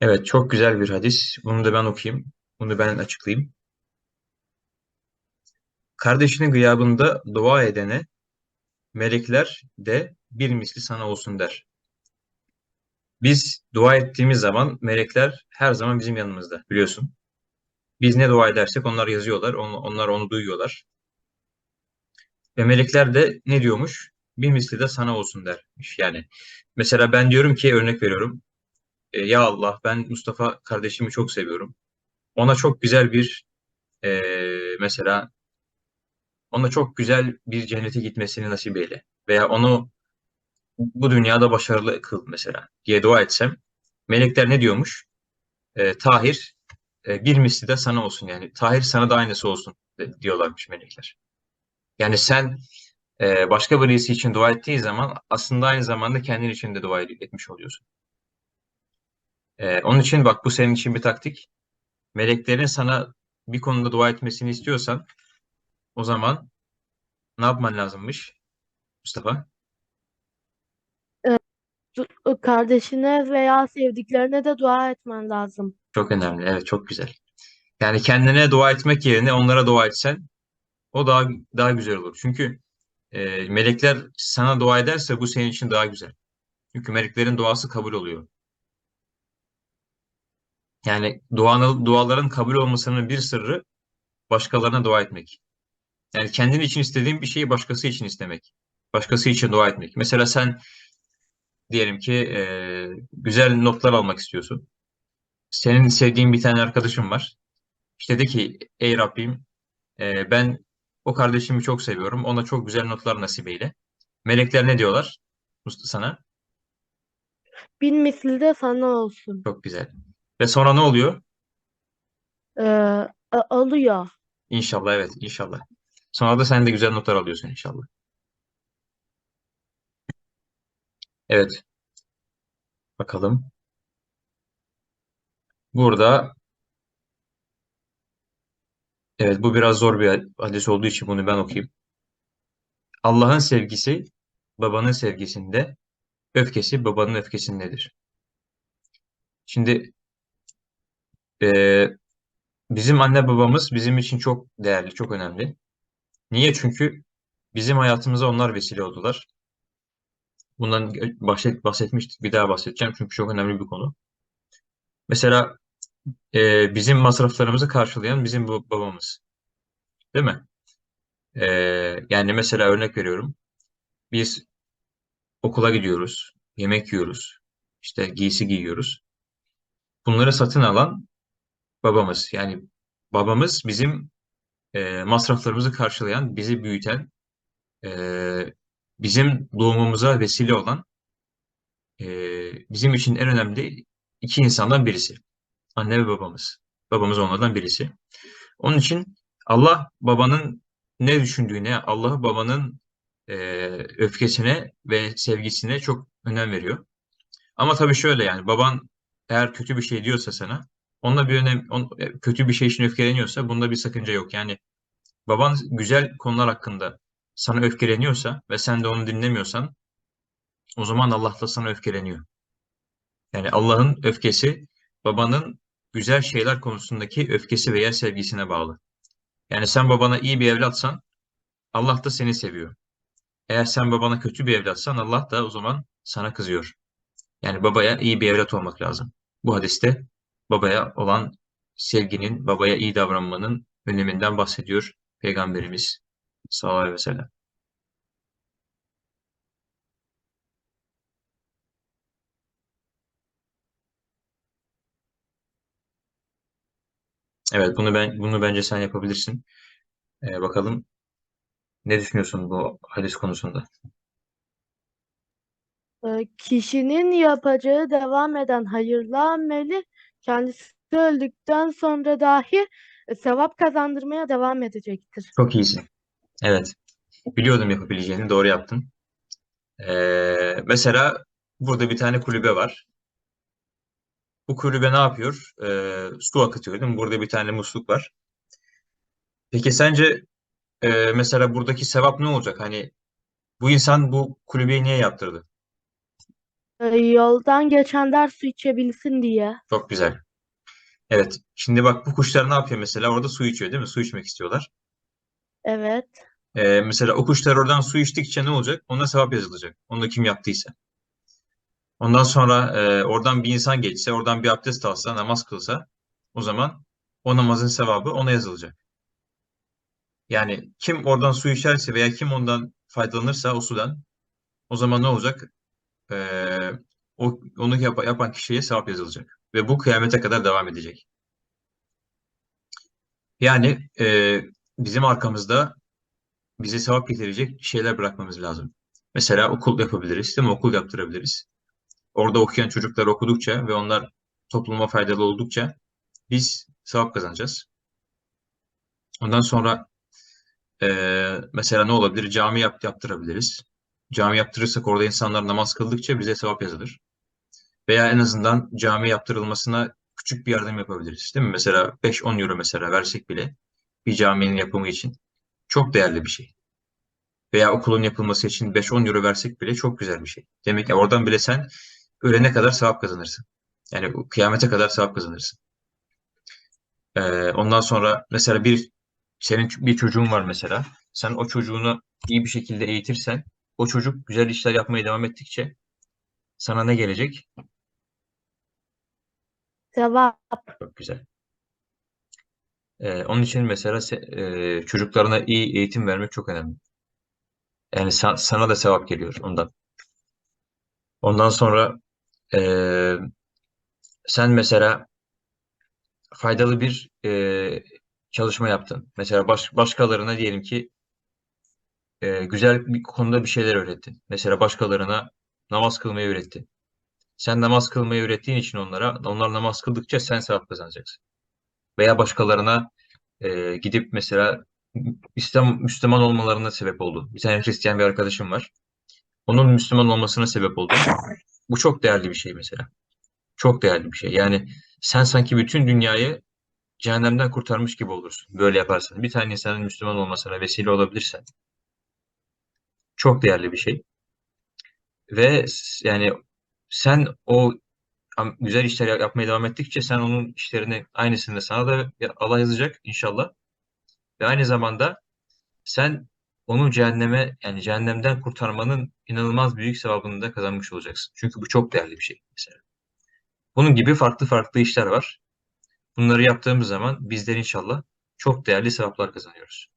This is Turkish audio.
Evet, çok güzel bir hadis. Bunu da ben okuyayım. Bunu ben açıklayayım. Kardeşinin gıyabında dua edene melekler de bir misli sana olsun der. Biz dua ettiğimiz zaman melekler her zaman bizim yanımızda biliyorsun. Biz ne dua edersek onlar yazıyorlar, on- onlar onu duyuyorlar. Ve melekler de ne diyormuş? Bir misli de sana olsun dermiş. Yani mesela ben diyorum ki örnek veriyorum. E, ya Allah ben Mustafa kardeşimi çok seviyorum. Ona çok güzel bir e, mesela ona çok güzel bir cennete gitmesini nasip eyle. Veya onu bu dünyada başarılı kıl mesela diye dua etsem melekler ne diyormuş? E, Tahir e, bir misli de sana olsun yani. Tahir sana da aynısı olsun diyorlarmış melekler. Yani sen e, başka birisi için dua ettiğin zaman aslında aynı zamanda kendin için de dua etmiş oluyorsun. E, onun için bak bu senin için bir taktik. Meleklerin sana bir konuda dua etmesini istiyorsan o zaman ne yapman lazımmış Mustafa? Du- Kardeşine veya sevdiklerine de dua etmen lazım. Çok önemli. Evet, çok güzel. Yani kendine dua etmek yerine onlara dua etsen o daha daha güzel olur. Çünkü e, melekler sana dua ederse bu senin için daha güzel. Çünkü meleklerin duası kabul oluyor. Yani duanın, duaların kabul olmasının bir sırrı başkalarına dua etmek. Yani kendin için istediğin bir şeyi başkası için istemek. Başkası için dua etmek. Mesela sen diyelim ki e, güzel notlar almak istiyorsun. Senin sevdiğin bir tane arkadaşın var. İşte de ki ey Rabbim e, ben o kardeşimi çok seviyorum. Ona çok güzel notlar nasip eyle. Melekler ne diyorlar sana? Bin misli de sana olsun. Çok güzel. Ve sonra ne oluyor? Ee, alıyor. İnşallah evet inşallah. Sonra da sen de güzel notlar alıyorsun inşallah. Evet bakalım. Burada evet bu biraz zor bir hadis olduğu için bunu ben okuyayım. Allah'ın sevgisi babanın sevgisinde, öfkesi babanın öfkesindedir. Şimdi e, bizim anne babamız bizim için çok değerli, çok önemli. Niye? Çünkü bizim hayatımıza onlar vesile oldular. Bundan bahset, bahsetmiştik, bir daha bahsedeceğim çünkü çok önemli bir konu. Mesela e, bizim masraflarımızı karşılayan bizim babamız, değil mi? E, yani mesela örnek veriyorum. Biz okula gidiyoruz, yemek yiyoruz, işte giysi giyiyoruz. Bunları satın alan babamız. Yani babamız bizim e, masraflarımızı karşılayan, bizi büyüten, e, bizim doğumumuza vesile olan, e, bizim için en önemli iki insandan birisi. Anne ve babamız. Babamız onlardan birisi. Onun için Allah babanın ne düşündüğüne, Allah babanın e, öfkesine ve sevgisine çok önem veriyor. Ama tabii şöyle yani baban eğer kötü bir şey diyorsa sana, onunla bir önem, on, e, kötü bir şey için öfkeleniyorsa bunda bir sakınca yok. Yani baban güzel konular hakkında sana öfkeleniyorsa ve sen de onu dinlemiyorsan o zaman Allah da sana öfkeleniyor. Yani Allah'ın öfkesi babanın güzel şeyler konusundaki öfkesi veya sevgisine bağlı. Yani sen babana iyi bir evlatsan Allah da seni seviyor. Eğer sen babana kötü bir evlatsan Allah da o zaman sana kızıyor. Yani babaya iyi bir evlat olmak lazım. Bu hadiste babaya olan sevginin, babaya iyi davranmanın öneminden bahsediyor Peygamberimiz sallallahu aleyhi ve sellem. Evet, bunu ben bunu bence sen yapabilirsin. Ee, bakalım ne düşünüyorsun bu hadis konusunda? Ee, kişinin yapacağı devam eden hayırlı ameli kendisi öldükten sonra dahi e, sevap kazandırmaya devam edecektir. Çok iyisin. Evet, biliyordum yapabileceğini, doğru yaptın. Ee, mesela burada bir tane kulübe var. Bu kulübe ne yapıyor? Ee, su akıtıyor değil mi? Burada bir tane musluk var. Peki sence e, mesela buradaki sevap ne olacak? Hani bu insan bu kulübeyi niye yaptırdı? Yoldan geçenler su içebilsin diye. Çok güzel. Evet. Şimdi bak bu kuşlar ne yapıyor mesela? Orada su içiyor değil mi? Su içmek istiyorlar. Evet. Ee, mesela o kuşlar oradan su içtikçe ne olacak? Ona sevap yazılacak. Onu da kim yaptıysa. Ondan sonra e, oradan bir insan geçse, oradan bir abdest alsa, namaz kılsa o zaman o namazın sevabı ona yazılacak. Yani kim oradan su içerse veya kim ondan faydalanırsa o sudan o zaman ne olacak? Ee, o, onu yap- yapan kişiye sevap yazılacak. Ve bu kıyamete kadar devam edecek. Yani e, bizim arkamızda bize sevap getirecek şeyler bırakmamız lazım. Mesela okul yapabiliriz, değil mi? Okul yaptırabiliriz. Orada okuyan çocuklar okudukça ve onlar topluma faydalı oldukça biz sevap kazanacağız. Ondan sonra eee, mesela ne olabilir? Cami yap, yaptırabiliriz. Cami yaptırırsak orada insanlar namaz kıldıkça bize sevap yazılır. Veya en azından cami yaptırılmasına küçük bir yardım yapabiliriz. Değil mi? Mesela 5-10 euro mesela versek bile bir caminin yapımı için çok değerli bir şey. Veya okulun yapılması için 5-10 euro versek bile çok güzel bir şey. Demek ki oradan bile sen ölene kadar sevap kazanırsın. Yani kıyamete kadar sevap kazanırsın. Ee, ondan sonra mesela bir senin bir çocuğun var mesela. Sen o çocuğunu iyi bir şekilde eğitirsen o çocuk güzel işler yapmaya devam ettikçe sana ne gelecek? Sevap. Çok güzel. Ee, onun için mesela se- e, çocuklarına iyi eğitim vermek çok önemli. Yani sa- sana da sevap geliyor ondan. Ondan sonra e, sen mesela faydalı bir e, çalışma yaptın. Mesela baş, başkalarına diyelim ki e, güzel bir konuda bir şeyler öğrettin. Mesela başkalarına namaz kılmayı öğrettin. Sen namaz kılmayı öğrettiğin için onlara, onlar namaz kıldıkça sen sevap kazanacaksın. Veya başkalarına e, gidip mesela İslam Müslüman olmalarına sebep oldun. Bir tane Hristiyan bir arkadaşım var. Onun Müslüman olmasına sebep oldun. Bu çok değerli bir şey mesela. Çok değerli bir şey. Yani sen sanki bütün dünyayı cehennemden kurtarmış gibi olursun. Böyle yaparsan. Bir tane insanın Müslüman olmasına vesile olabilirsen. Çok değerli bir şey. Ve yani sen o güzel işler yap- yapmaya devam ettikçe sen onun işlerini aynısını sana da Allah yazacak inşallah. Ve aynı zamanda sen onu cehenneme yani cehennemden kurtarmanın inanılmaz büyük sevabını da kazanmış olacaksın. Çünkü bu çok değerli bir şey mesela. Bunun gibi farklı farklı işler var. Bunları yaptığımız zaman bizler inşallah çok değerli sevaplar kazanıyoruz.